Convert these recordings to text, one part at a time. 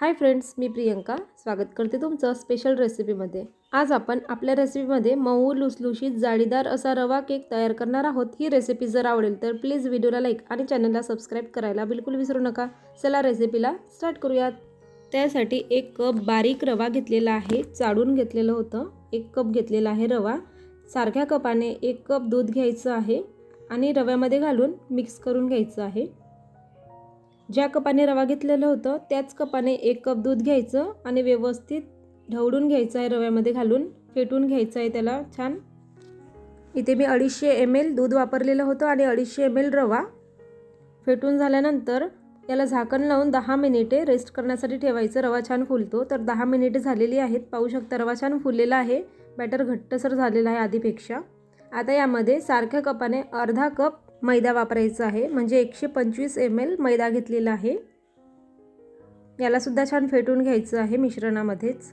Hi friends मी प्रियंका. स्वागत करते तुमचं स्पेशल रेसिपीमध्ये आज आपण आपल्या रेसिपीमध्ये मऊ लुसलुशीत जाळीदार असा रवा केक तयार करणार आहोत. ही रेसिपी जर आवडेल तर प्लीज व्हिडिओला लाईक आणि चॅनलला सबस्क्राईब करायला बिलकुल विसरू नका. चला रेसिपीला स्टार्ट करूयात. त्यासाठी एक कप बारीक रवा घेतलेला आहे चाळून घेतलेलं होतं. एक कप घेतलेला आहे रवा. सारख्या कपाने एक कप दूध घ्यायचं आहे आणि रव्यामध्ये घालून मिक्स करून घ्यायचं आहे. ज्या कपाने रवा घेतलेलं होतं त्याच कपाने एक कप दूध घ्यायचं आणि व्यवस्थित ढवळून घ्यायचं आहे रव्यामध्ये घालून. फेटून घ्यायचं आहे त्याला छान. इथे मी अडीचशे एम एल दूध वापरलेलं होतं आणि अडीचशे एम एल रवा. फेटून झाल्यानंतर याला झाकण लावून दहा मिनिटे रेस्ट करण्यासाठी ठेवायचं. रवा छान फुलतो. तर दहा मिनिटे झालेली आहेत. पाहू शकता रवा छान फुललेला आहे. बॅटर घट्टसर झालेला आहे आधीपेक्षा. आता यामध्ये सारख्या कपाने अर्धा कप मैदा वापरायचा आहे. म्हणजे एकशे पंचवीस एम एल मैदा घेतलेला आहे. यालासुद्धा छान फेटून घ्यायचं आहे मिश्रणामध्येच.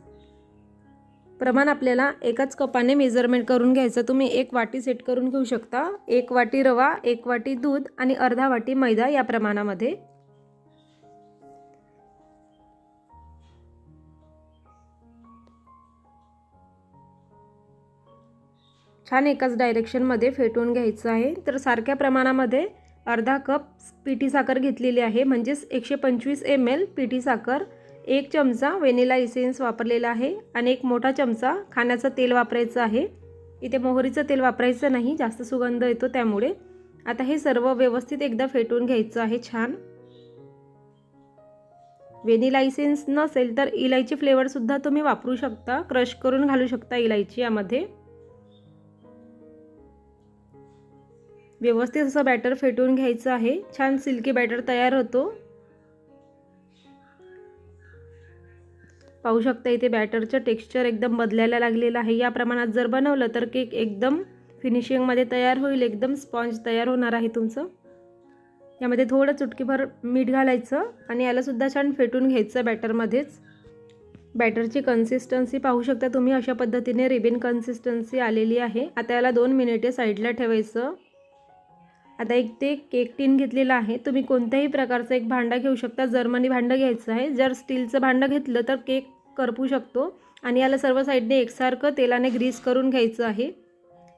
प्रमाण आपल्याला एकाच कपाने मेजरमेंट करून घ्यायचं. तुम्ही एक वाटी सेट करून घेऊ शकता. एक वाटी रवा एक वाटी दूध आणि अर्धा वाटी मैदा या प्रमाणामध्ये. छान एकाच डायरेक्शनमध्ये फेटून घ्यायचं आहे. तर सारख्या प्रमाणामध्ये अर्धा कप पिठी साखर घेतलेली आहे. म्हणजेच एकशे पंचवीस एम एल पिठी साखर एक चमचा वेनिला इसेन्स वापरलेला आहे आणि एक मोठा चमचा खाण्याचं तेल वापरायचं आहे. इथे मोहरीचं तेल वापरायचं नाही जास्त सुगंध येतो त्यामुळे. आता हे सर्व व्यवस्थित एकदा फेटून घ्यायचं आहे छान. वेनिला इसेन्स नसेल तर इलायची फ्लेवरसुद्धा तुम्ही वापरू शकता. क्रश करून घालू शकता इलायची यामध्ये. व्यवस्थित असं बॅटर फेटून घ्यायचं आहे. छान सिल्की बॅटर तयार होतो. पाहू शकता इथे बॅटरचं टेक्स्चर एकदम बदलायला लागलेलं आहे. या प्रमाणात जर बनवलं तर केक एकदम फिनिशिंगमध्ये तयार होईल. एकदम स्पॉन्ज तयार होणार आहे तुमचं. यामध्ये थोडं चुटकीभर मीठ घालायचं आणि यालासुद्धा छान फेटून घ्यायचं बॅटरमध्येच बॅटरची कन्सिस्टन्सी पाहू शकता तुम्ही अशा पद्धतीने रिबिन कन्सिस्टन्सी आलेली आहे. आता याला दोन मिनिटे साईडला ठेवायचं. आता एक ते केक टीन घेतलेलं आहे. तुम्ही कोणत्याही प्रकारचं एक भांडं घेऊ शकता. जर्मनी भांडं घ्यायचं आहे. जर स्टीलचं भांडं घेतलं तर केक करपू शकतो. आणि याला सर्व साईडने एकसारखं तेलाने ग्रीस करून घ्यायचं आहे.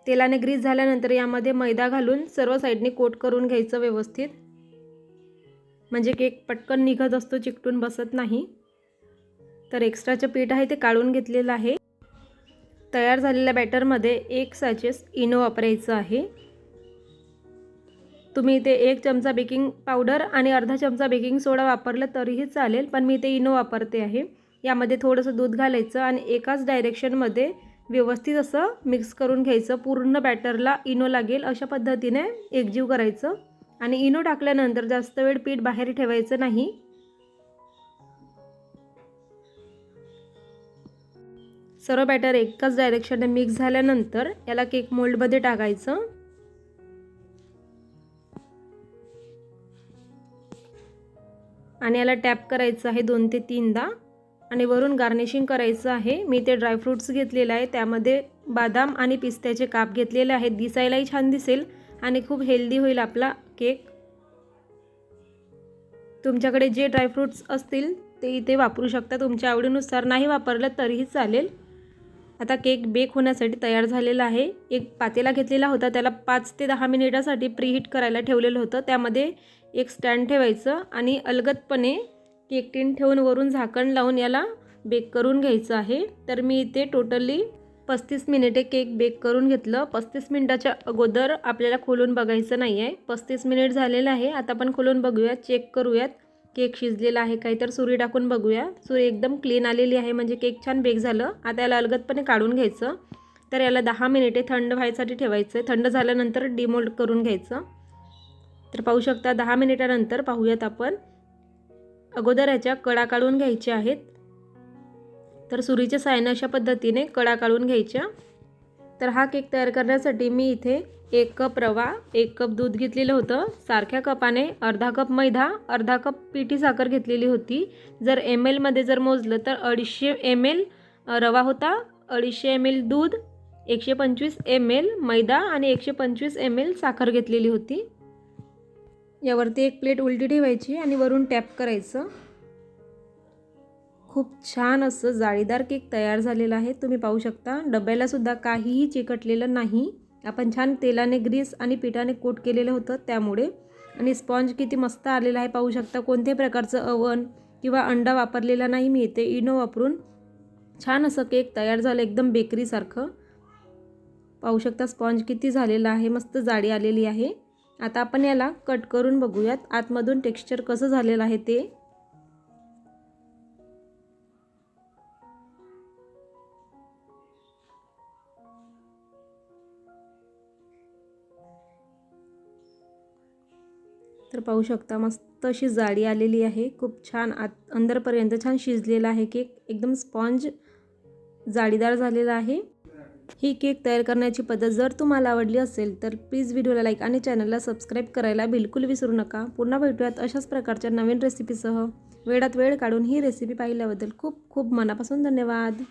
तेलाने ग्रीस झाल्यानंतर यामध्ये मैदा घालून सर्व साईडने कोट करून घ्यायचं व्यवस्थित. म्हणजे केक पटकन निघत असतो चिकटून बसत नाही. तर एक्स्ट्राचं पीठ आहे ते काढून घेतलेलं आहे. तयार झालेल्या बॅटरमध्ये एक सॅचेस इनो वापरायचं आहे. तुम्ही इथे एक चमचा बेकिंग पावडर आणि अर्धा चमचा बेकिंग सोडा वापरला तरीही चालेल पण मी इथे इनो वापरते आहे. यामध्ये थोडंसं दूध घालायचं आणि एकाच डायरेक्शनमध्ये व्यवस्थित असं मिक्स करून घ्यायचं. पूर्ण बॅटरला इनो लागेल अशा पद्धतीने एकजीव करायचं. आणि इनो टाकल्यानंतर जास्त वेळ पीठ बाहेर ठेवायचं नाही. सर्व बॅटर एकाच डायरेक्शनने मिक्स झाल्यानंतर याला केक मोल्डमध्ये टाकायचं. आणि याला टॅप करायचं आहे दोन ते तीनदा. आणि वरून गार्निशिंग करायचं आहे. मी ते ड्रायफ्रूट्स घेतलेलं आहे. त्यामध्ये बादाम आणि पिस्त्याचे काप घेतलेले आहेत. दिसायलाही छान दिसेल आणि खूप हेल्दी होईल आपला केक. तुमच्याकडे जे ड्रायफ्रूट्स असतील ते इथे वापरू शकता. तुमच्या आवडीनुसार नाही वापरलं तरीही चालेल. आता केक बेक होण्यासाठी तयार झालेला आहे. एक पातेला घेतलेला होता. त्याला पाच ते दहा मिनिटासाठी प्रीहीट करायला ठेवलेलं होतं. त्यामध्ये एक स्टँड ठेवायचं आणि अलगदपणे केक टीन ठेवून वरून झाकण लावून याला बेक करून घ्यायचं आहे. तर मी इथे टोटली पस्तीस मिनिटे केक बेक करून घेतलं. पस्तीस मिनिटाच्या अगोदर आपल्याला खोलून बघायचं नाही आहे पस्तीस मिनिट झालेलं आहे. आता आपण खोलून बघूयात चेक करूयात. केक शिजलेला आहे काही तर सुरी टाकून बघूया सुरी एकदम क्लीन आलेली आहे म्हणजे केक छान बेक झालं. आता याला अलगदपणे काढून घ्यायचं. तर याला दहा मिनिटे थंड व्हायसाठी ठेवायचं आहे थंड झाल्यानंतर डिमोल्ड करून घ्यायचं. तर पाहू शकता दहा मिनिटानंतर पाहूयात आपण. अगोदर ह्याच्या कडा काढून घ्यायच्या आहेत. तर सुरीच्या सायनं अशा पद्धतीने कडा काढून घ्यायच्या. तर हा केक तयार करण्यासाठी मी इथे एक कप रवा एक कप दूध घेतलेलं होतं. सारख्या कपाने अर्धा कप मैदा अर्धा कप पिठी साखर घेतलेली होती. जर एम एलमध्ये जर मोजलं तर अडीचशे एम एल रवा होता अडीचशे एम एल दूध एकशे पंचवीस एम एल मैदा आणि एकशे पंचवीस एम एल साखर घेतलेली होती. यावरती एक प्लेट उलटी ठेवायची आणि वरून टॅप करायचं. खूप छान असं जाळीदार केक तयार झालेला आहे. तुम्ही पाहू शकता डब्यालासुद्धा काहीही चिकटलेलं नाही. आपण छान तेलाने ग्रीस आणि पिठाने कोट केलेलं होतं त्यामुळे. आणि स्पॉन्ज किती मस्त आलेला आहे पाहू शकता. कोणत्याही प्रकारचं अवन किंवा अंडा वापरलेला नाही मी इथे इनो वापरून छान असं केक तयार झालं एकदम बेकरीसारखं. पाहू शकता स्पॉन्ज किती झालेला आहे मस्त जाळी आलेली आहे. आता आपण याला कट करून बघूयात. आतमधून टेक्स्चर कसं झालेलं आहे ते. तर पाहू शकता मस्त अशी जाडी आलेली आहे. खूप छान आत अंदरपर्यंत छान शिजलेला आहे केक. एकदम स्पॉन्ज जाळीदार झालेला आहे. ही केक तयार करण्याची पद्धत जर तुम्हाला आवडली असेल तर प्लीज व्हिडिओला लाईक आणि चॅनलला सबस्क्राईब करायला बिलकुल विसरू नका. पुन्हा भेटूयात अशाच प्रकारच्या नवीन रेसिपीसह वेळात वेळ काढून ही रेसिपी पाहिल्याबद्दल खूप खूप मनापासून धन्यवाद.